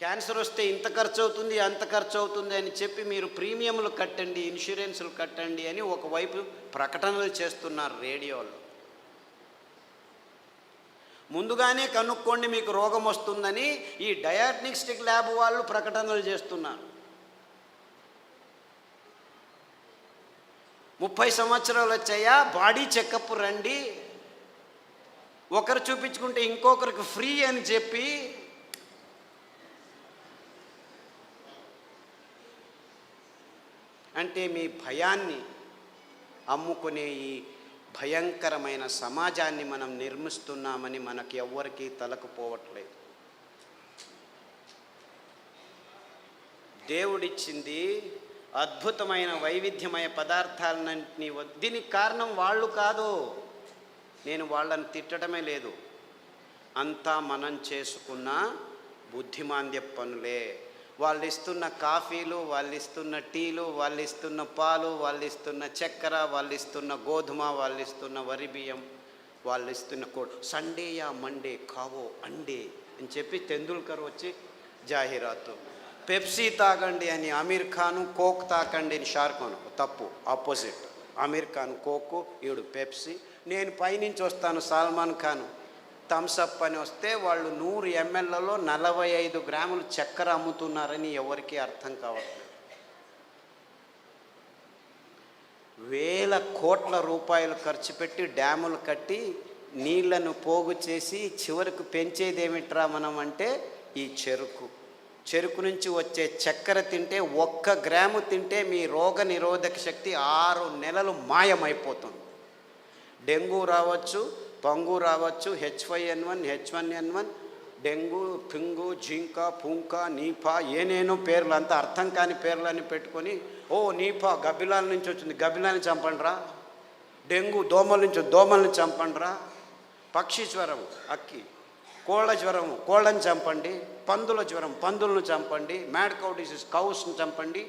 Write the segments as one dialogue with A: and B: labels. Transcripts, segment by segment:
A: Cancer వస్తే ఇంత ఖర్చు అవుతుంది అంత ఖర్చు అవుతుంది అని చెప్పి మీరు ప్రీమియంలు కట్టండి ఇన్సూరెన్సులు కట్టండి అని ఒకవైపు ప్రకటనలు చేస్తున్నారు రేడియోలో. ముందుగానే కనుక్కోండి మీకు రోగం వస్తుందని ఈ డయాగ్నిస్టిక్ ల్యాబ్ వాళ్ళు ప్రకటనలు చేస్తున్నారు. ముప్పై సంవత్సరాలు వచ్చాయా బాడీ చెకప్ రండి. ఒకరు చూపించుకుంటే ఇంకొకరికి ఫ్రీ అని చెప్పి అంటే మీ భయాన్ని అమ్ముకునే ఈ భయంకరమైన సమాజాన్ని మనం నిర్మిస్తున్నామని మనకి ఎవ్వరికీ తలకపోవట్లేదు. దేవుడిచ్చింది అద్భుతమైన వైవిధ్యమయ పదార్థాలన్నింటినీ దీనికి కారణం వాళ్ళు కాదు. నేను వాళ్ళని తిట్టడమే లేదు. అంతా మనం చేసుకున్న బుద్ధిమాంద్య పనులే. వాళ్ళు ఇస్తున్న కాఫీలు వాళ్ళు ఇస్తున్న టీలు వాళ్ళు ఇస్తున్న పాలు వాళ్ళు ఇస్తున్న చక్కెర వాళ్ళు ఇస్తున్న గోధుమ వాళ్ళు ఇస్తున్న వరి బియ్యం వాళ్ళు ఇస్తున్న కోడ్ సండేయా మండే కావో అండే అని చెప్పి తెందుల్కర్ వచ్చి జాహీరాతు. పెప్సీ తాగండి అని అమీర్ ఖాను కోక్ తాకండి అని షారుఖ్ ఖాన్. తప్పు ఆపోజిట్. అమీర్ ఖాన్ కోక్ ఈడు పెప్సీ. నేను పైనుంచి వస్తాను సల్మాన్ ఖాన్. థమ్స్అప్ అని వస్తే వాళ్ళు నూరు ఎంఎల్లలో నలభై ఐదు గ్రాములు చక్కెర అమ్ముతున్నారని ఎవరికీ అర్థం కావట్లేదు. వేల కోట్ల రూపాయలు ఖర్చు పెట్టి డ్యాములు కట్టి నీళ్ళను పోగు చేసి చివరకు పెంచేదేమిట్రా మనం అంటే ఈ చెరుకు. చెరుకు నుంచి వచ్చే చక్కెర తింటే ఒక్క గ్రాము తింటే మీ రోగ నిరోధక శక్తి ఆరు నెలలు మాయమైపోతుంది. డెంగ్యూ రావచ్చు పంగు రావచ్చు H five N one H one N one dengue పింగు జింక పుంక నీపా ఏనేనో పేర్లు అంతా అర్థం కాని పేర్లని పెట్టుకొని ఓ నీపా గబ్బిలాల నుంచి వచ్చింది గబ్బిలాని చంపండిరా. డెంగ్యూ దోమల నుంచి దోమల్ని చంపండిరా. పక్షి జ్వరం అక్కి. కోళ్ళ జ్వరం కోళ్ళని చంపండి. పందుల జ్వరం పందులను చంపండి. మ్యాడ్ కౌ డిసీజ్ కౌస్ని చంపండి.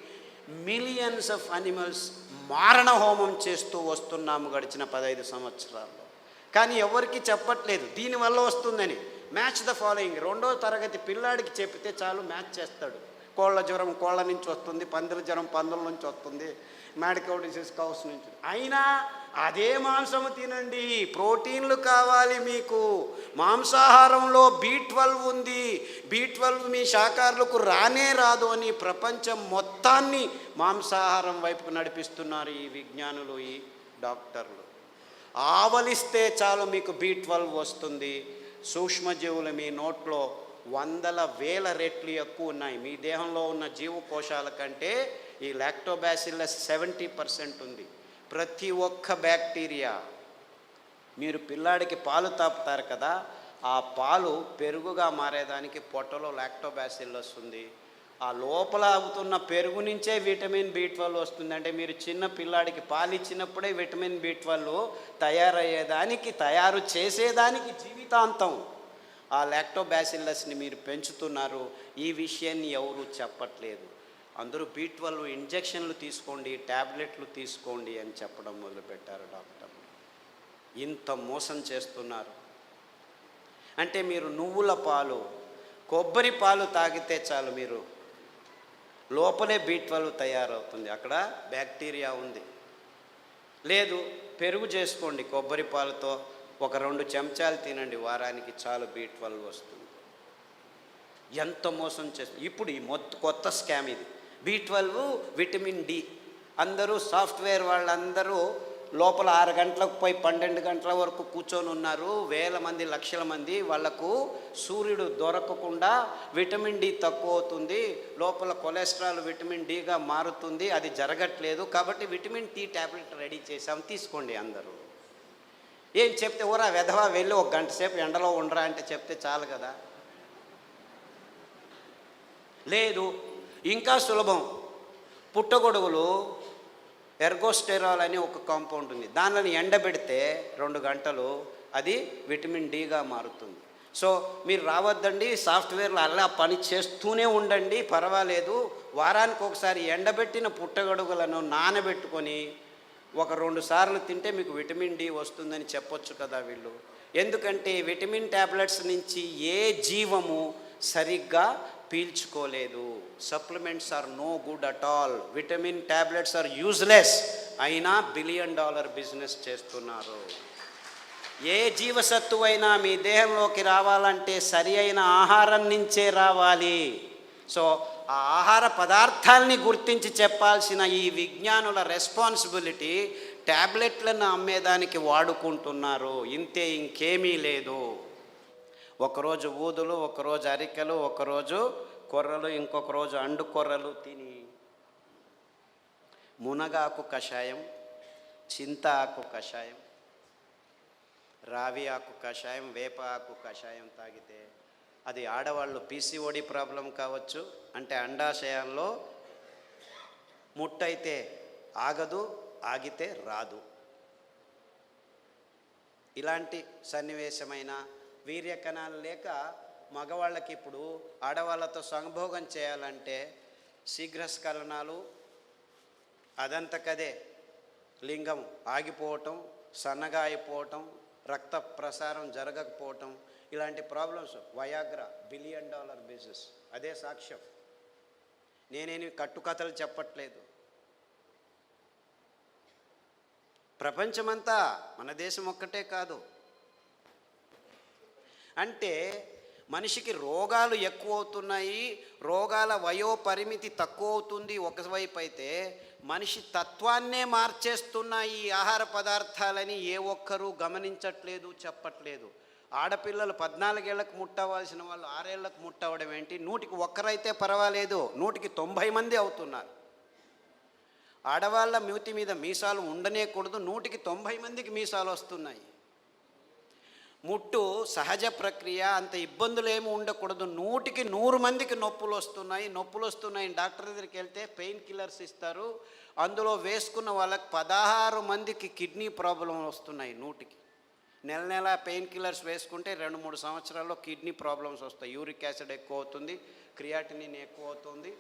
A: మిలియన్స్ ఆఫ్ అనిమల్స్ మారణ హోమం చేస్తూ వస్తున్నాము గడిచిన పదహైదు సంవత్సరాల్లో. కానీ ఎవరికి చెప్పట్లేదు. దీనివల్ల వస్తుందని. మ్యాచ్ ద ఫాలోయింగ్ రెండో తరగతి పిల్లాడికి చెప్తే చాలు మ్యాచ్ చేస్తాడు. కోళ్ళ జ్వరం కోళ్ళ నుంచి వస్తుంది పందుల జ్వరం పందుల నుంచి వస్తుంది మ్యాడికౌ డిసీజ్ కౌస్ నుంచి. అయినా అదే మాంసము తినండి. ప్రోటీన్లు కావాలి మీకు. మాంసాహారంలో బీ ట్వెల్వ్ ఉంది. బీ ట్వెల్వ్ మీ శాకారులకు రానే రాదు అని ప్రపంచం మొత్తాన్ని మాంసాహారం వైపు నడిపిస్తున్నారు ఈ విజ్ఞానులు ఈ డాక్టర్లు. ఆవలిస్తే చాలు మీకు బీ ట్వెల్వ్ వస్తుంది. సూక్ష్మజీవులు మీ నోట్లో వందల వేల రెట్లు ఎక్కువ ఉన్నాయి. మీ దేహంలో ఉన్న జీవకోశాల కంటే ఈ లాక్టోబాసిల్లస్ సెవెంటీ పర్సెంట్ ఉంది. ప్రతి ఒక్క బ్యాక్టీరియా మీరు పిల్లాడికి పాలు తాపుతారు కదా ఆ పాలు పెరుగుగా మారేదానికి పొట్టలో లాక్టోబాసిల్లస్ ఉంది ఆ లోపల అవుతున్న పెరుగు నుంచే విటమిన్ బి ట్వెల్వ్ వస్తుంది అంటే మీరు చిన్న పిల్లాడికి పాలిచ్చినప్పుడే విటమిన్ బి ట్వెల్వ్ తయారయ్యేదానికి తయారు చేసేదానికి జీవితాంతం ఆ లాక్టోబ్యాసిల్లస్ని మీరు పెంచుతున్నారు. ఈ విషయాన్ని ఎవరు చెప్పట్లేదు. అందరూ బి ట్వెల్వ్ ఇంజెక్షన్లు తీసుకోండి ట్యాబ్లెట్లు తీసుకోండి అని చెప్పడం మొదలుపెట్టారు డాక్టర్లు ఇంత మోసం చేస్తున్నారు. అంటే మీరు నువ్వుల పాలు కొబ్బరి పాలు తాగితే చాలు మీరు లోపలే బీ ట్వెల్వ్ తయారవుతుంది. అక్కడ బ్యాక్టీరియా ఉంది. లేదు పెరుగు చేసుకోండి కొబ్బరి పాలతో. ఒక రెండు చెంచాలు తినండి వారానికి చాలు బీ ట్వెల్వ్ వస్తుంది. ఎంత మోసం చేస్తుంది ఇప్పుడు ఈ మొత్త కొత్త స్కామ్ ఇది. B twelve vitamin D. అందరూ సాఫ్ట్వేర్ వాళ్ళందరూ లోపల ఆరు గంటలకు పోయి పన్నెండు గంటల వరకు కూర్చొని ఉన్నారు. వేల మంది లక్షల మంది వాళ్ళకు సూర్యుడు దొరకకుండా విటమిన్ డి తక్కువ అవుతుంది. లోపల కొలెస్ట్రాల్ విటమిన్ డిగా మారుతుంది. అది జరగట్లేదు. కాబట్టి విటమిన్ టీ ట్యాబ్లెట్ రెడీ చేసాం తీసుకోండి అందరూ. ఏం చెప్తే ఊరా వెధవా వెళ్ళి ఒక గంట సేపు ఎండలో ఉండరా అంటే చెప్తే చాలు కదా. లేదు. ఇంకా సులభం. పుట్టగొడుగులు ఎర్గోస్టెరాల్ అని ఒక కాంపౌండ్ ఉంది. దానిని ఎండబెడితే రెండు గంటలు అది విటమిన్ డిగా మారుతుంది. సో మీరు రావద్దండి సాఫ్ట్వేర్లో అలా పని చేస్తూనే ఉండండి పర్వాలేదు. వారానికి ఒకసారి ఎండబెట్టిన పుట్టగొడుగులను నానబెట్టుకొని ఒక రెండు సార్లు తింటే మీకు విటమిన్ డి వస్తుందని చెప్పొచ్చు కదా వీళ్ళు. ఎందుకంటే విటమిన్ ట్యాబ్లెట్స్ నుంచి ఏ జీవము సరిగ్గా పీల్చుకోలేదు. Supplements are no good at all vitamin tablets are useless అయినా బిలియన్ డాలర్ బిజినెస్ చేస్తున్నారు. ఏ జీవసత్తువైనా మీ దేహంలోకి రావాలంటే సరి అయిన ఆహారం నుంచే రావాలి. సో ఆ ఆహార పదార్థాలని గుర్తించి చెప్పాల్సిన ఈ విజ్ఞానుల రెస్పాన్సిబిలిటీ ట్యాబ్లెట్లను అమ్మేదానికి వాడుకుంటున్నారు. ఇంతే ఇంకేమీ లేదు. ఒకరోజు ఊదులు ఒకరోజు అరికెలు ఒకరోజు కొర్రలు ఇంకొక రోజు అండు కొర్రలు తిని. మునగాకు కషాయం చింత ఆకు కషాయం రావి ఆకు కషాయం వేప ఆకు కషాయం తాగితే అది ఆడవాళ్ళు పీసీఓడి ప్రాబ్లం కావచ్చు. అంటే అండాశయాల్లో ముట్టయితే ఆగదు ఆగితే రాదు. ఇలాంటి సన్నివేశమైన వీర్య కణాలు లేక మగవాళ్ళకి ఇప్పుడు ఆడవాళ్ళతో సంభోగం చేయాలంటే శీఘ్రస్ఖలనాలు అదంతకదే లింగం ఆగిపోవటం సన్నగా అయిపోవటం రక్త ప్రసారం జరగకపోవటం ఇలాంటి problems Viagra billion dollar business అదే సాక్ష్యం. నేనేమి కట్టుకథలు చెప్పట్లేదు. ప్రపంచమంతా మన దేశం ఒక్కటే కాదు. అంటే మనిషికి రోగాలు ఎక్కువ అవుతున్నాయి రోగాల వయో పరిమితి తక్కువ అవుతుంది ఒకవైపు అయితే మనిషి తత్వాన్నే మార్చేస్తున్న ఈ ఆహార పదార్థాలని ఏ ఒక్కరూ గమనించట్లేదు చెప్పట్లేదు. ఆడపిల్లలు పద్నాలుగేళ్ళకు ముట్టవలసిన వాళ్ళు ఆరేళ్ళకు ముట్టవడం ఏంటి? నూటికి ఒక్కరైతే పర్వాలేదు నూటికి తొంభై మంది అవుతున్నారు. ఆడవాళ్ళ మ్యూతి మీద మీసాలు ఉండనేకూడదు నూటికి తొంభై మందికి మీసాలు వస్తున్నాయి. ముట్టు సహజ ప్రక్రియ అంత ఇబ్బందులు ఏమి ఉండకూడదు. నూటికి నూరు మందికి నొప్పులు వస్తున్నాయి. నొప్పులు వస్తున్నాయి. డాక్టర్ దగ్గరికి వెళ్తే పెయిన్ కిల్లర్స్ ఇస్తారు. అందులో వేసుకున్న వాళ్ళకి పదహారు మందికి కిడ్నీ ప్రాబ్లం వస్తున్నాయి నూటికి. నెల నెల పెయిన్ కిల్లర్స్ వేసుకుంటే రెండు మూడు సంవత్సరాల్లో కిడ్నీ ప్రాబ్లమ్స్ వస్తాయి. యూరిక్ యాసిడ్ ఎక్కువ అవుతుంది. క్రియాటినిన్ ఎక్కువ అవుతుంది.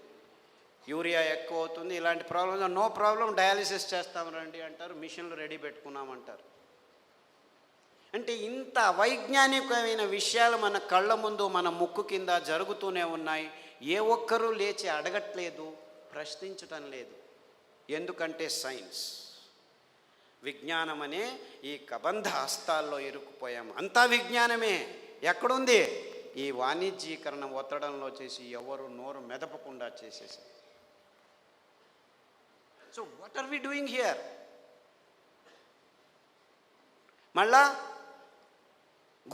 A: యూరియా ఎక్కువ అవుతుంది. ఇలాంటి ప్రాబ్లమ్స్. నో ప్రాబ్లం డయాలిసిస్ చేస్తాం రండి అంటారు. మిషన్లు రెడీ పెట్టుకున్నామంటారు అంటే ఇంత వైజ్ఞానికమైన విషయాలు మన కళ్ళ ముందు మన ముక్కు కింద జరుగుతూనే ఉన్నాయి. ఏ ఒక్కరూ లేచి అడగట్లేదు ప్రశ్నించటం లేదు. ఎందుకంటే సైన్స్. విజ్ఞానం అనే ఈ కబంధ హస్తాల్లో ఇరుక్కుపోయాము అంతా విజ్ఞానమే. ఎక్కడుంది? ఈ వాణిజ్యీకరణ ఒత్తడంలో చేసి ఎవరు నోరు మెదపకుండా చేసేసారు so what are we doing here మళ్ళా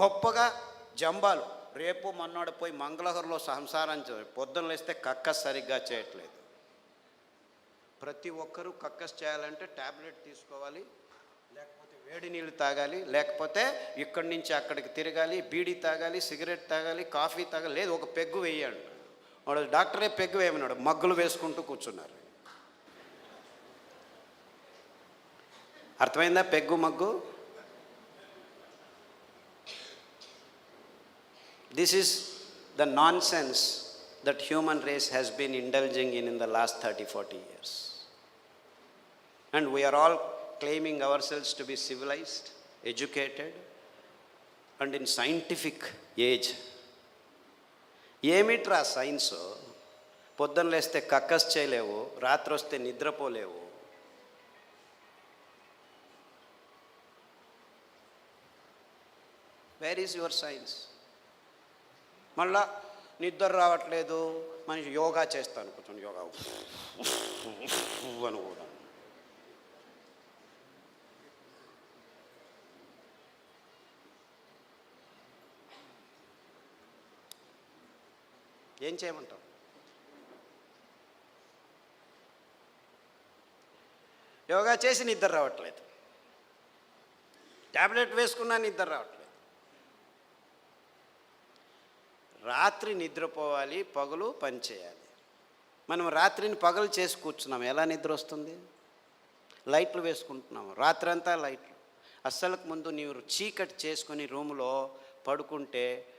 A: గొప్పగా జంబాలు. రేపు మొన్నడు పోయి మంగళహరిలో సంసారం చే- పొద్దున్న లేస్తే కక్కస్ సరిగ్గా చేయట్లేదు. ప్రతి ఒక్కరూ కక్కస్ చేయాలంటే ట్యాబ్లెట్ తీసుకోవాలి లేకపోతే వేడి నీళ్ళు తాగాలి లేకపోతే ఇక్కడి నుంచి అక్కడికి తిరగాలి బీడీ తాగాలి సిగరెట్ తాగాలి కాఫీ తాగాలి లేదు ఒక పెగ్గు వేయాడు వాడు డాక్టరే పెగ్గు వేయమన్నాడు మగ్గులు వేసుకుంటూ కూర్చున్నారు. అర్థమైందా? Peg mug? This is the nonsense that human race has been indulging in in the last 30, 40 years. And we are all claiming ourselves to be civilized, educated, and in scientific age. ఏమిట్రా science పొద్దున్న లేస్తే కక్కస్ చేయలేవు రాత్రి వస్తే నిద్రపోలేవు where is your science మళ్ళా నిద్ర రావట్లేదు మనిషి యోగా చేస్తాను కొంచెం యోగా అని కూడా ఏం చేయమంటావు? యోగా చేసి నిద్ర రావట్లేదు. ట్యాబ్లెట్ వేసుకున్నా నిద్ర రావట్లేదు. రాత్రి నిద్రపోవాలి పగలు పనిచేయాలి మనం రాత్రిని పగలు చేసి కూర్చున్నాం. ఎలా నిద్ర వస్తుంది? లైట్లు వేసుకుంటున్నాము రాత్రంతా లైట్లు. అస్సలకు ముందు నీవు చీకటి చేసుకొని రూములో పడుకుంటే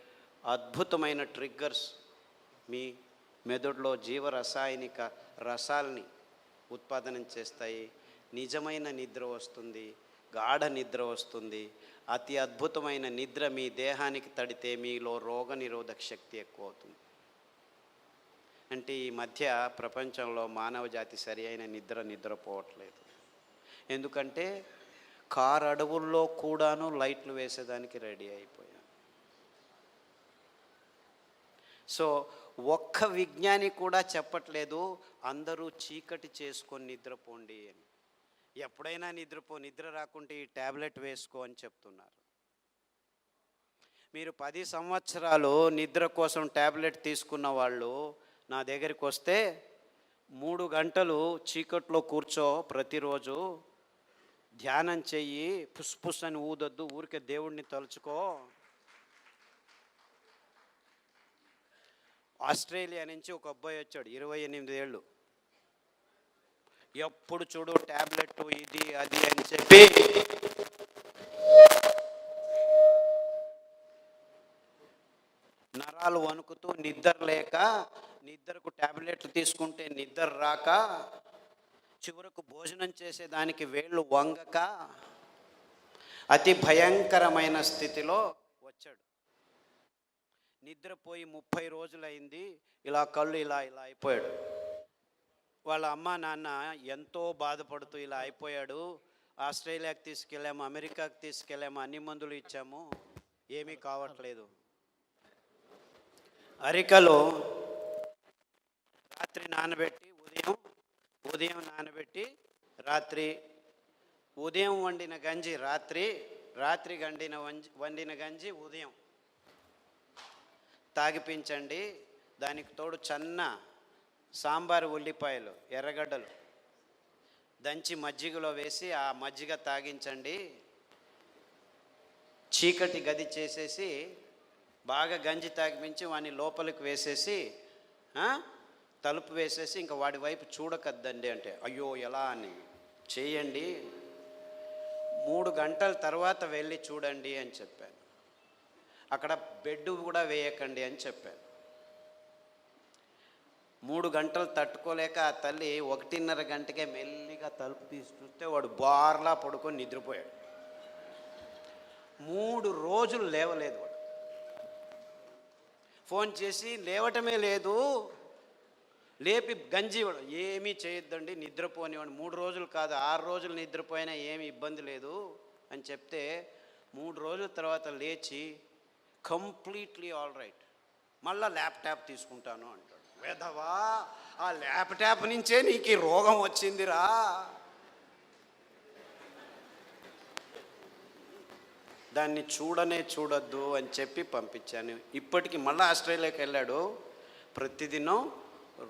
A: అద్భుతమైన ట్రిగ్గర్స్ మీ మెదడులో జీవరసాయనిక రసాల్ని ఉత్పాదనం చేస్తాయి. నిజమైన నిద్ర వస్తుంది. గాఢ నిద్ర వస్తుంది. అతి అద్భుతమైన నిద్ర మీ దేహానికి తడితే మీలో రోగ నిరోధక శక్తి ఎక్కువ అవుతుంది అంటే ఈ మధ్య ప్రపంచంలో మానవ జాతి సరి అయిన నిద్ర నిద్రపోవట్లేదు. ఎందుకంటే కారు అడవుల్లో కూడాను లైట్లు వేసేదానికి రెడీ అయిపోయాం సో ఒక్క విజ్ఞాని కూడా చెప్పట్లేదు అందరూ చీకటి చేసుకొని నిద్రపోండి అని. ఎప్పుడైనా నిద్రపో నిద్ర రాకుంటే ఈ ట్యాబ్లెట్ వేసుకో అని చెప్తున్నారు. మీరు పది సంవత్సరాలు నిద్ర కోసం ట్యాబ్లెట్ తీసుకున్న వాళ్ళు నా దగ్గరికి వస్తే మూడు గంటలు చీకట్లో కూర్చో ప్రతిరోజు ధ్యానం చెయ్యి పుస్ అని ఊదొద్దు ఊరికే దేవుణ్ణి తలుచుకో. ఆస్ట్రేలియా నుంచి ఒక అబ్బాయి వచ్చాడు ఇరవై ఎనిమిది ఏళ్ళు. ఎప్పుడు చూడు ట్యాబ్లెట్ ఇది అది అని చెప్పి. నరాలు వణుకుతూ నిద్ర లేక నిద్రకు ట్యాబ్లెట్లు తీసుకుంటే నిద్ర రాక చివరకు భోజనం చేసేదానికి వేళ్ళు వంగక అతి భయంకరమైన స్థితిలో వచ్చాడు. నిద్రపోయి ముప్పై రోజులైంది ఇలా కళ్ళు ఇలా ఇలా అయిపోయాడు. వాళ్ళ అమ్మ నాన్న ఎంతో బాధపడుతూ ఇలా అయిపోయాడు. ఆస్ట్రేలియాకి తీసుకెళ్ళాము అమెరికాకి తీసుకెళ్ళాము అన్ని మందులు ఇచ్చాము. ఏమీ కావట్లేదు. అరికలో రాత్రి నానబెట్టి ఉదయం ఉదయం నానబెట్టి రాత్రి ఉదయం వండిన గంజి రాత్రి రాత్రి గండిన వంజి వండిన గంజి ఉదయం. తాగిపించండి. దానికి తోడు చన్న సాంబారు ఉల్లిపాయలు ఎర్రగడ్డలు దంచి మజ్జిగలో వేసి ఆ మజ్జిగ తాగించండి. చీకటి గది చేసేసి బాగా గంజి తాగిపించి వాని లోపలికి వేసేసి తలుపు వేసేసి ఇంకా వాడి వైపు చూడకద్దండి అంటే అయ్యో ఎలా అని. చేయండి. మూడు గంటల తర్వాత వెళ్ళి చూడండి అని చెప్పాను. అక్కడ బెడ్ కూడా వేయకండి అని చెప్పాను. మూడు గంటలు తట్టుకోలేక ఆ తల్లి ఒకటిన్నర గంటకే మెల్లిగా తలుపు తీసి చూస్తే వాడు బార్లా పడుకొని నిద్రపోయాడు. మూడు రోజులు లేవలేదు వాడు. ఫోన్ చేసి లేవటమే లేదు లేపి గంజివాడు ఏమీ చేయొద్దండి నిద్రపోనివాడు మూడు రోజులు కాదు ఆరు రోజులు నిద్రపోయినా ఏమీ ఇబ్బంది లేదు అని చెప్తే మూడు రోజుల తర్వాత లేచి కంప్లీట్లీ ఆల్ రైట్ మళ్ళా ల్యాప్టాప్ తీసుకుంటాను అంటాడు. వేధవా? ఆ ల్యాప్టాప్ నుంచే నీకు ఈ రోగం వచ్చిందిరా. దాన్ని చూడనే చూడొద్దు అని చెప్పి పంపించాను. ఇప్పటికి మళ్ళీ ఆస్ట్రేలియాకి వెళ్ళాడు. ప్రతిదినం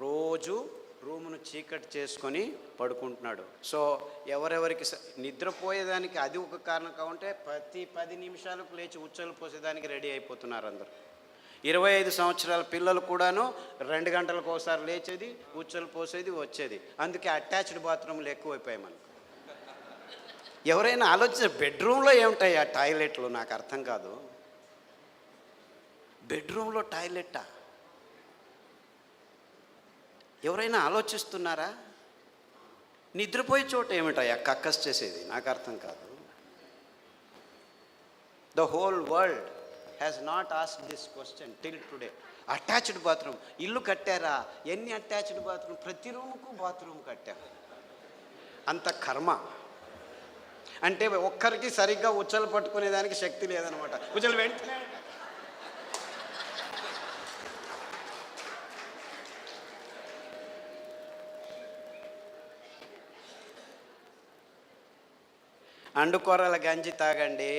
A: రోజు రూమును చీకటి చేసుకొని పడుకుంటున్నాడు. సో ఎవరెవరికి నిద్రపోయేదానికి అది ఒక కారణం కావంటే ప్రతి పది నిమిషాలకు లేచి ఉచ్చలు పోసేదానికి రెడీ అయిపోతున్నారు అందరు. ఇరవై ఐదు సంవత్సరాల పిల్లలు కూడాను రెండు గంటలకు ఒకసారి లేచేది ఉచ్చలు పోసేది వచ్చేది. అందుకే అటాచ్డ్ బాత్రూమ్లు ఎక్కువైపోయాయి మనకు. ఎవరైనా ఆలోచించ బెడ్రూమ్లో ఏమిటాయి ఆ టాయిలెట్లు? నాకు అర్థం కాదు. బెడ్రూమ్లో టాయిలెట్టా? ఎవరైనా ఆలోచిస్తున్నారా? నిద్రపోయే చోట ఏమిటాయా కక్కస్ చేసేది? నాకు అర్థం కాదు. The whole world has not ask this question till today attached bathroom ఇల్లు కట్టారా ఎన్ని అటాచ్డ్ బాత్రూమ్ ప్రతి రూముకు బాత్రూమ్ కట్టారు అంత కర్మ అంటే ఒక్కరికి సరిగ్గా ఉచ్చలు పట్టుకునేదానికి శక్తి లేదనమాట ఉచ్చలు వెంటనే అండుకొర్రల గంజి తాగండి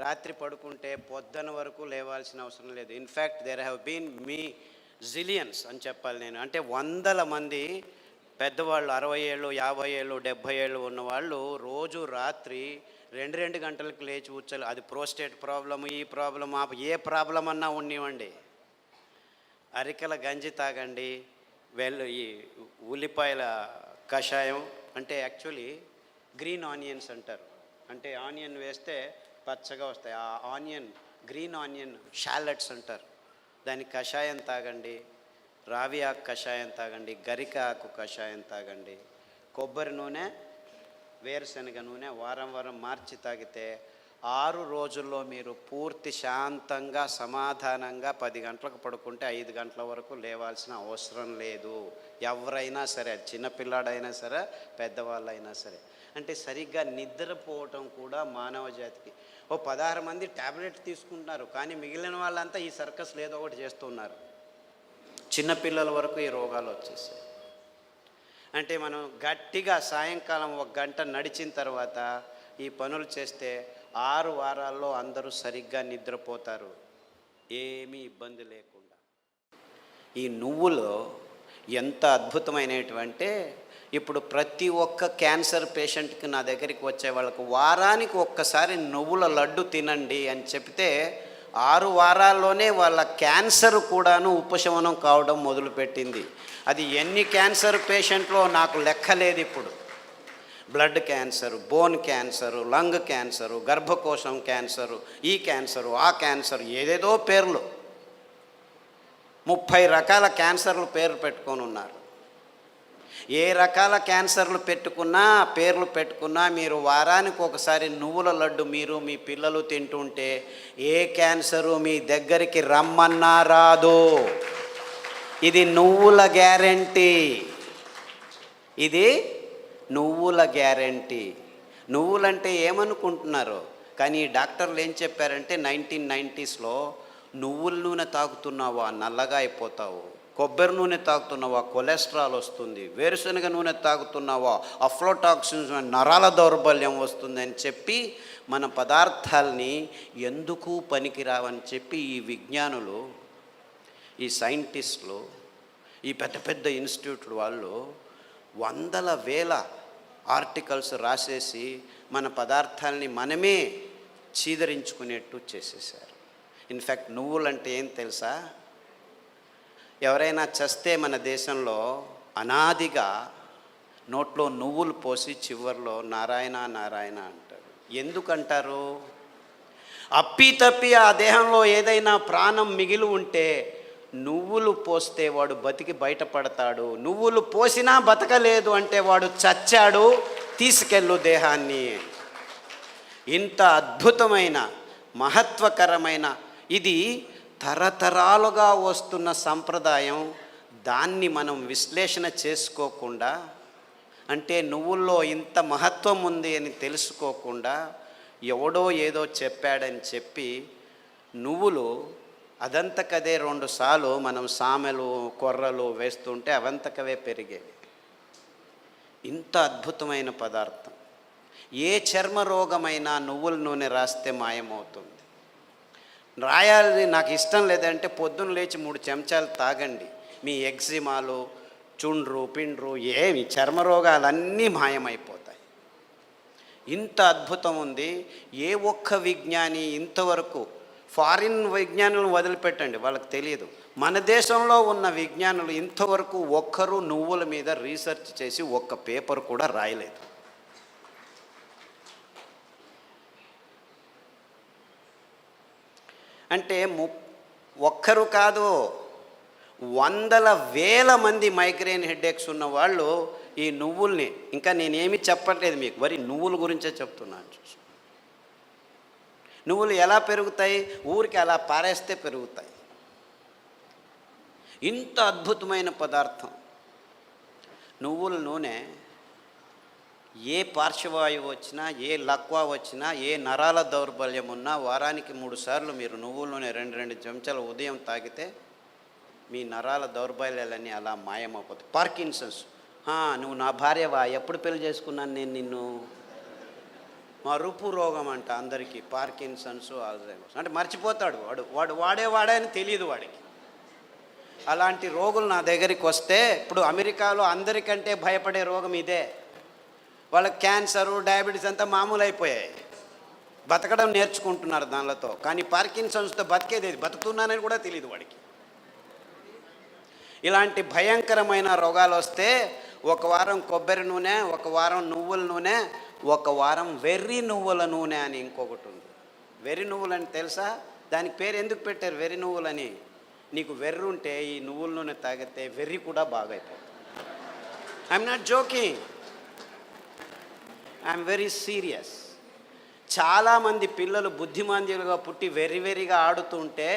A: రాత్రి పడుకుంటే పొద్దున వరకు లేవాల్సిన అవసరం లేదు. In fact there have been me zillions అని చెప్పాలి నేను. అంటే వందల మంది పెద్దవాళ్ళు అరవై ఏళ్ళు యాభై ఏళ్ళు డెబ్భై ఏళ్ళు ఉన్నవాళ్ళు రోజు రాత్రి రెండు రెండు గంటలకు లేచి కూర్చోలి అది ప్రోస్టేట్ ప్రాబ్లము ఈ ప్రాబ్లం ఆ ఏ ప్రాబ్లం అన్నా ఉన్నివ్వండి అరికల గంజి తాగండి. వెల్ ఈ ఉల్లిపాయల కషాయం. అంటే యాక్చువల్లీ గ్రీన్ ఆనియన్స్ అంటారు. అంటే ఆనియన్ వేస్తే పచ్చగా వస్తాయి. ఆ ఆనియన్ గ్రీన్ ఆనియన్ షాలెట్స్ అంటారు. దాని కషాయం తాగండి రావి ఆకు కషాయం తాగండి గరిక ఆకు కషాయం తాగండి కొబ్బరి నూనె వేరుశనగ నూనె వారం వారం మార్చి తాగితే ఆరు రోజుల్లో మీరు పూర్తి శాంతంగా సమాధానంగా పది గంటలకు పడుకుంటే ఐదు గంటల వరకు లేవాల్సిన అవసరం లేదు. ఎవరైనా సరే చిన్నపిల్లాడైనా సరే పెద్దవాళ్ళైనా సరే. అంటే సరిగ్గా నిద్రపోవటం కూడా మానవ జాతికి. ఓ పదహారు మంది ట్యాబ్లెట్ తీసుకుంటున్నారు కానీ మిగిలిన వాళ్ళంతా ఈ సర్కస్ లేదో ఒకటి చేస్తున్నారు. చిన్నపిల్లల వరకు ఈ రోగాలు వచ్చేసాయి. అంటే మనం గట్టిగా సాయంకాలం ఒక గంట నడిచిన తర్వాత ఈ పనులు చేస్తే ఆరు వారాల్లో అందరూ సరిగ్గా నిద్రపోతారు. ఏమీ ఇబ్బంది లేకుండా. ఈ నువ్వులో ఎంత అద్భుతమైనటువంటి ఇప్పుడు ప్రతి ఒక్క క్యాన్సర్ పేషెంట్కి నా దగ్గరికి వచ్చే వాళ్ళకు వారానికి ఒక్కసారి నువ్వుల లడ్డు తినండి అని చెప్తే ఆరు వారాల్లోనే వాళ్ళ క్యాన్సర్ కూడాను ఉపశమనం కావడం మొదలుపెట్టింది. అది ఎన్ని క్యాన్సర్ పేషెంట్లో నాకు లెక్కలేదు ఇప్పుడు. Blood cancer bone cancer lung cancer గర్భకోశం cancer ఈ క్యాన్సరు ఆ క్యాన్సర్ ఏదేదో పేర్లు. ముప్పై రకాల క్యాన్సర్లు పేర్లు పెట్టుకొని ఉన్నారు. ఏ రకాల క్యాన్సర్లు పెట్టుకున్నా పేర్లు పెట్టుకున్నా మీరు వారానికి ఒకసారి నువ్వుల లడ్డు మీరు మీ పిల్లలు తింటుంటే ఏ క్యాన్సరు మీ దగ్గరికి రమ్మన్నా రాదు. ఇది నువ్వుల గ్యారంటీ. ఇది నువ్వుల గ్యారంటీ. నువ్వులంటే ఏమనుకుంటున్నారు? కానీ డాక్టర్లు ఏం చెప్పారంటే నైన్టీన్ నైంటీస్లో నువ్వుల నూనె తాగుతున్నావా నల్లగా అయిపోతావు. కొబ్బరి నూనె తాగుతున్నావా? కొలెస్ట్రాల్ వస్తుంది. వేరుశనగ నూనె తాగుతున్నావా? అఫ్లోటాక్సిన్స్ నరాల దౌర్బల్యం వస్తుంది అని చెప్పి మన పదార్థాలని ఎందుకు పనికిరావని చెప్పి ఈ విజ్ఞానులు ఈ సైంటిస్టులు ఈ పెద్ద పెద్ద ఇన్స్టిట్యూట్ వాళ్ళు వందల వేల ఆర్టికల్స్ రాసేసి మన పదార్థాలని మనమే చీదరించుకునేట్టు చేసేసారు ఇన్ఫ్యాక్ట్ నువ్వులంటే ఏం తెలుసా? ఎవరైనా చస్తే మన దేశంలో అనాదిగా నోట్లో నువ్వులు పోసి చివర్లో నారాయణ నారాయణ అంటారు. ఎందుకంటారు? అప్పి తప్పి ఆ దేహంలో ఏదైనా ప్రాణం మిగిలి ఉంటే నువ్వులు పోస్తే వాడు బతికి బయటపడతాడు. నువ్వులు పోసినా బతకలేదు అంటే వాడు చచ్చాడు తీసుకెళ్ళు దేహాన్ని. ఇంత అద్భుతమైన మహత్వకరమైన ఇది తరతరాలుగా వస్తున్న సంప్రదాయం దాన్ని మనం విశ్లేషణ చేసుకోకుండా అంటే నువ్వుల్లో ఇంత మహత్వం ఉంది అని తెలుసుకోకుండా ఎవడో ఏదో చెప్పాడని చెప్పి నువ్వులు అదంతకదే రెండు సార్లు మనం సామెలు కొర్రలు వేస్తుంటే అవంతకవే పెరిగేవి. ఇంత అద్భుతమైన పదార్థం. ఏ చర్మ రోగమైనా నువ్వుల నూనె రాస్తే మాయమవుతుంది. రాయాలి నాకు ఇష్టం లేదంటే పొద్దున్న లేచి మూడు చెంచాలు తాగండి. మీ ఎగ్జిమాలు చుండ్రు పిండ్రు ఏమి చర్మ రోగాలన్నీ మాయమైపోతాయి. ఇంత అద్భుతం ఉంది. ఏ ఒక్క విజ్ఞాని ఇంతవరకు ఫారిన్ విజ్ఞానులను వదిలిపెట్టండి వాళ్ళకి తెలియదు మన దేశంలో ఉన్న విజ్ఞానులు ఇంతవరకు ఒక్కరు నువ్వుల మీద రీసెర్చ్ చేసి ఒక్క పేపర్ కూడా రాయలేదు. అంటే ము ఒక్కరు కాదు వందల వేల మంది మైగ్రేన్ హెడేక్స్ ఉన్న వాళ్ళు ఈ నువ్వుల్ని ఇంకా నేనేమి చెప్పట్లేదు మీకు వరి నువ్వుల గురించే చెప్తున్నాను చూసి. నువ్వులు ఎలా పెరుగుతాయి? ఊరికి అలా పారేస్తే పెరుగుతాయి. ఇంత అద్భుతమైన పదార్థం. నువ్వుల నూనె ఏ పార్శ్వవాయువు వచ్చినా ఏ లక్వా వచ్చినా ఏ నరాల దౌర్బల్యం ఉన్నా వారానికి మూడు సార్లు మీరు నువ్వుల నూనె రెండు రెండు చెంచాలు ఉదయం తాగితే మీ నరాల దౌర్బల్యాలన్నీ అలా మాయమైపోతాయి. పార్కిన్సన్స్. నువ్వు నా భార్యవా? ఎప్పుడు పెళ్ళి చేసుకున్నాను నేను నిన్ను? మరుపు రోగం అంట అందరికీ. Parkinson's Alzheimer's. అంటే మర్చిపోతాడు వాడు. వాడు వాడే వాడే అని తెలియదు వాడికి. అలాంటి రోగులు నా దగ్గరికి వస్తే ఇప్పుడు అమెరికాలో అందరికంటే భయపడే రోగం ఇదే. వాళ్ళకి క్యాన్సరు డయాబెటీస్ అంతా మామూలు అయిపోయాయి బతకడం నేర్చుకుంటున్నారు దానిలతో. కానీ పార్కిన్సన్స్తో బతికేది బతుకుతున్నానని కూడా తెలియదు వాడికి. ఇలాంటి భయంకరమైన రోగాలు వస్తే ఒక వారం కొబ్బరి నూనె ఒక వారం నువ్వుల నూనె ఒక వారం వెర్రి నువ్వుల నూనె అని ఇంకొకటి ఉంది. వెర్రి నువ్వులని తెలుసా? దానికి పేరు ఎందుకు పెట్టారు వెర్రి నువ్వులని? నీకు వెర్రి ఉంటే ఈ నువ్వుల నూనె తాగితే వెర్రి కూడా బాగా అయిపోతుంది I'm not joking I'm very serious చాలామంది పిల్లలు బుద్ధిమాంద్యులుగా పుట్టి వెర్రి వెర్రిగా ఆడుతుంటే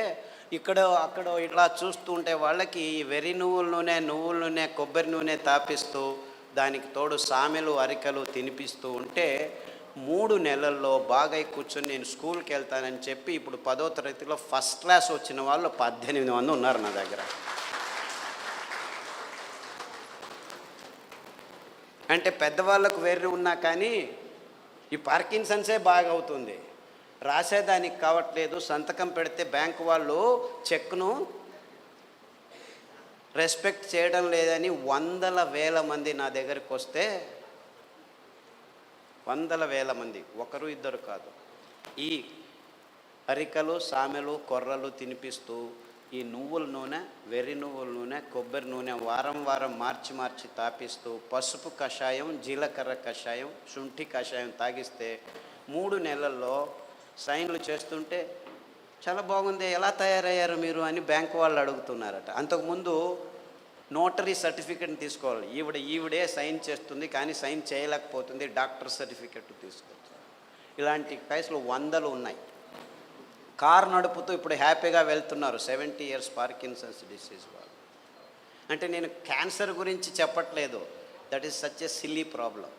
A: ఇక్కడ అక్కడ ఇట్లా చూస్తూ ఉంటే వాళ్ళకి ఈ వెర్రి నువ్వుల నూనె నువ్వుల నూనె కొబ్బరి నూనె తాపిస్తూ దానికి తోడు సామెలు అరికలు తినిపిస్తూ ఉంటే మూడు నెలల్లో బాగా కూర్చొని నేను స్కూల్కి వెళ్తానని చెప్పి ఇప్పుడు పదో తరగతిలో ఫస్ట్ క్లాస్ వచ్చిన వాళ్ళు పద్దెనిమిది మంది ఉన్నారు నా దగ్గర. అంటే పెద్దవాళ్ళకు వెర్రి ఉన్నా కానీ ఈ పార్కిన్సన్సే బాగా అవుతుంది రాసేదానికి కావట్లేదు సంతకం పెడితే బ్యాంక్ వాళ్ళు చెక్ను రెస్పెక్ట్ చేయడం లేదని వందల వేల మంది నా దగ్గరికి వస్తే వందల వేల మంది ఒకరు ఇద్దరు కాదు. ఈ అరికలు సామెలు కొర్రలు తినిపిస్తూ ఈ నువ్వుల నూనె వెర్రి నువ్వుల నూనె కొబ్బరి నూనె వారం వారం మార్చి మార్చి తాపిస్తూ పసుపు కషాయం జీలకర్ర కషాయం శుంఠి కషాయం తాగిస్తే మూడు నెలల్లో సైన్లు చేస్తుంటే చాలా బాగుంది ఎలా తయారయ్యారు మీరు అని బ్యాంక్ వాళ్ళు అడుగుతున్నారట. అంతకుముందు నోటరీ సర్టిఫికెట్ని తీసుకోవాలి. ఈవిడ ఈవిడే సైన్ చేస్తుంది కానీ సైన్ చేయలేకపోతుంది డాక్టర్ సర్టిఫికెట్ తీసుకోవచ్చు ఇలాంటి కేసులు వందలు ఉన్నాయి. కారు నడుపుతూ ఇప్పుడు హ్యాపీగా వెళ్తున్నారు. సెవెంటీ ఇయర్స్ పార్కిన్సన్స్ డిసీజ్ వాళ్ళు. అంటే నేను క్యాన్సర్ గురించి చెప్పట్లేదు. That is such a silly problem.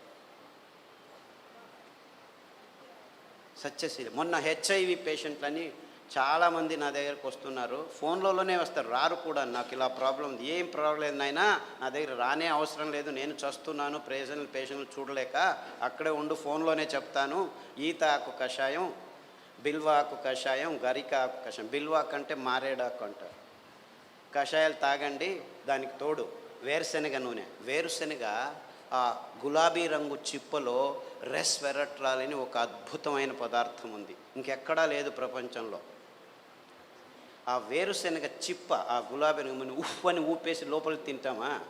A: సత్యశీలి మొన్న హెచ్ఐవి పేషెంట్లని చాలామంది నా దగ్గరకు వస్తున్నారు. ఫోన్లలోనే వస్తారు. రారు కూడా. నాకు ఇలా ప్రాబ్లం ఉంది. ఏం ప్రాబ్లం లేదు నాయనా నా దగ్గర రానే అవసరం లేదు. నేను చస్తున్నాను. ప్రేజెంట్ పేషెంట్లు చూడలేక అక్కడే ఉండు. ఫోన్లోనే చెప్తాను. ఈత ఆకు కషాయం. బిల్వాకు కషాయం గరిక ఆకు కషాయం. బిల్వాకు అంటే మారేడాకు అంటారు. కషాయాలు తాగండి దానికి తోడు వేరుశనగ నూనె. వేరుశనగ ఆ గులాబీ రంగు చిప్పలో రెస్వెరట్రాల్ అని ఒక అద్భుతమైన పదార్థం ఉంది. ఇంకెక్కడా లేదు ప్రపంచంలో. ఆ వేరుశనగ చిప్ప ఆ గులాబీ రంగు ఉఫ్ అని ఊపేసి లోపలికి తింటామా?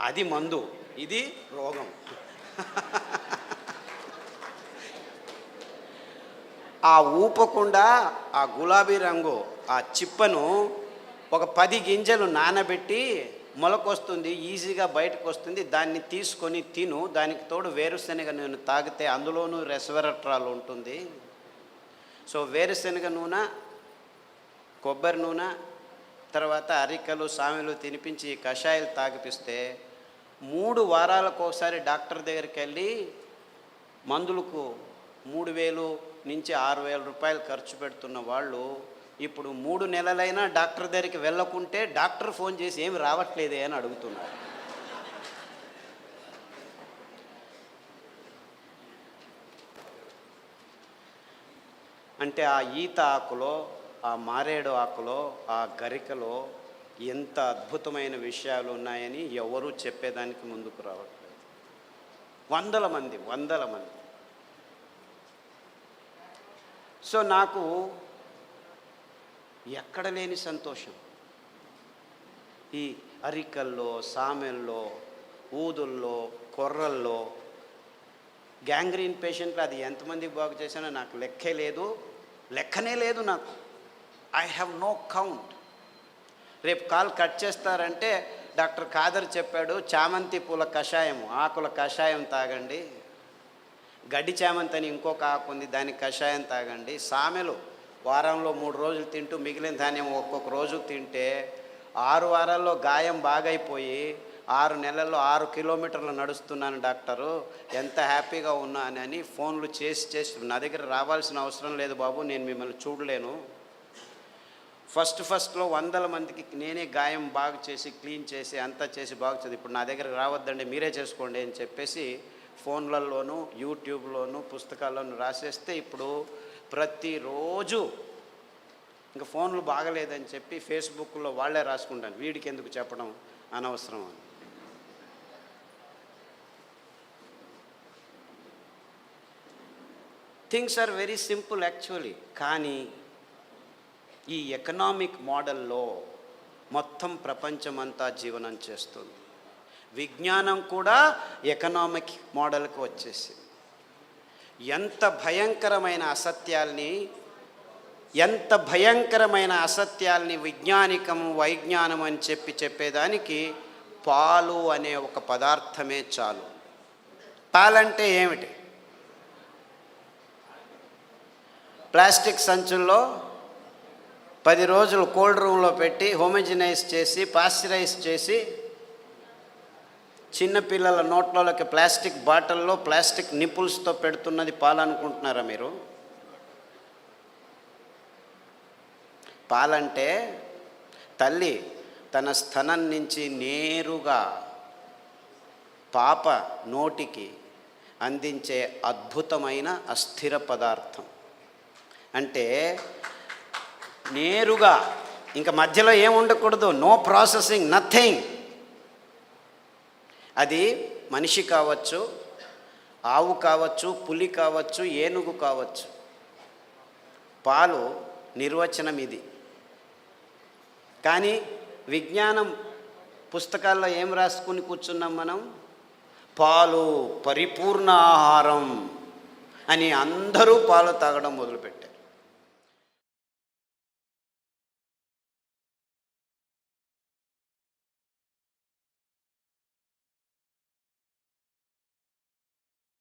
A: అది మందు. ఇది రోగం. ఆ ఊపకుండా ఆ గులాబీ రంగు ఆ చిప్పను ఒక పది గింజలు నానబెట్టి మొలకొస్తుంది ఈజీగా బయటకు వస్తుంది దాన్ని తీసుకొని తిను. దానికి తోడు వేరుశనగ నూనె తాగితే అందులోనూ రెస్వెరట్రాల్ ఉంటుంది. సో వేరుశనగ నూనె కొబ్బరి నూనె తర్వాత అరికలు సామెలు తినిపించి కషాయాలు తాగిపిస్తే మూడు వారాలకు ఒకసారి డాక్టర్ దగ్గరికి వెళ్ళి మందులకు మూడు వేలు నుంచి ఆరు వేల రూపాయలు ఖర్చు పెడుతున్న వాళ్ళు ఇప్పుడు మూడు నెలలైనా డాక్టర్ దగ్గరికి వెళ్ళకుంటే డాక్టర్ ఫోన్ చేసి ఏమి రావట్లేదే అని అడుగుతున్నారు. అంటే ఆ ఈత ఆకులో ఆ మారేడు ఆకులో ఆ గరికలో ఎంత అద్భుతమైన విషయాలు ఉన్నాయని ఎవరూ చెప్పేదానికి ముందుకు రావట్లేదు. వందల మంది వందల మంది. సో నాకు ఎక్కడ లేని సంతోషం. ఈ అరికల్లో సామెల్లో ఊదుల్లో కొర్రల్లో గ్యాంగ్రీన్ పేషెంట్లు అది ఎంతమందికి బాగు చేశానో నాకు లెక్కే లేదు. లెక్కనే లేదు నాకు. ఐ హ్యావ్ నో కౌంట్ రేపు కాల్ కట్ చేస్తారంటే డాక్టర్ ఖాదర్ చెప్పాడు చామంతి పూల కషాయం ఆకుల కషాయం తాగండి. గడ్డి చేమంతని అని కాకుంది ఆకు దానికి కషాయం తాగండి. సామెలు వారంలో మూడు రోజులు తింటూ మిగిలిన ధాన్యం ఒక్కొక్క రోజు తింటే ఆరు వారాల్లో గాయం బాగైపోయి ఆరు నెలల్లో ఆరు కిలోమీటర్లు నడుస్తున్నాను డాక్టరు. ఎంత హ్యాపీగా ఉన్నానని ఫోన్లు చేసి చేసి నా దగ్గర రావాల్సిన అవసరం లేదు బాబు నేను మిమ్మల్ని చూడలేను. ఫస్ట్ ఫస్ట్లో వందల మందికి నేనే గాయం బాగు చేసి క్లీన్ చేసి అంతా చేసి బాగు చేసి ఇప్పుడు నా దగ్గర రావద్దండి మీరే చేసుకోండి అని చెప్పేసి ఫోన్లలోనూ యూట్యూబ్లోనూ పుస్తకాల్లోనూ రాసేస్తే ఇప్పుడు ప్రతిరోజు ఇంకా ఫోన్లు బాగలేదని చెప్పి ఫేస్బుక్లో వాళ్ళే రాసుకుంటాను వీడికి ఎందుకు చెప్పడం అనవసరం అని. Things are very simple actually. కానీ ఈ ఎకనామిక్ మోడల్లో మొత్తం ప్రపంచమంతా జీవనం చేస్తుంది. విజ్ఞానం కూడా ఎకనామిక్ మోడల్కి వచ్చేసింది. ఎంత భయంకరమైన అసత్యాల్ని ఎంత భయంకరమైన అసత్యాల్ని విజ్ఞానికం వైజ్ఞానం అని చెప్పి చెప్పేదానికి పాలు అనే ఒక పదార్థమే చాలు. పాలంటే ఏమిటి? ప్లాస్టిక్ సంచుల్లో పది రోజులు కోల్డ్ రూమ్లో పెట్టి హోమజినైజ్ చేసి పాశ్చరైజ్ చేసి చిన్నపిల్లల నోట్లలోకి ప్లాస్టిక్ బాటిల్లో ప్లాస్టిక్ నిపుల్స్తో పెడుతున్నది పాలనుకుంటున్నారా మీరు? పాలంటే తల్లి తన స్థనం నుంచి నేరుగా పాప నోటికి అందించే అద్భుతమైన అస్థిర పదార్థం. అంటే నేరుగా ఇంకా మధ్యలో ఏం ఉండకూడదు. No processing nothing. అది మనిషి కావచ్చు ఆవు కావచ్చు పులి కావచ్చు ఏనుగు కావచ్చు. పాలు నిర్వచనం ఇది. కానీ విజ్ఞానం పుస్తకాల్లో ఏం రాసుకుని కూర్చున్నాం మనం? పాలు పరిపూర్ణ ఆహారం అని అందరూ పాలు తాగడం మొదలుపెట్టారు.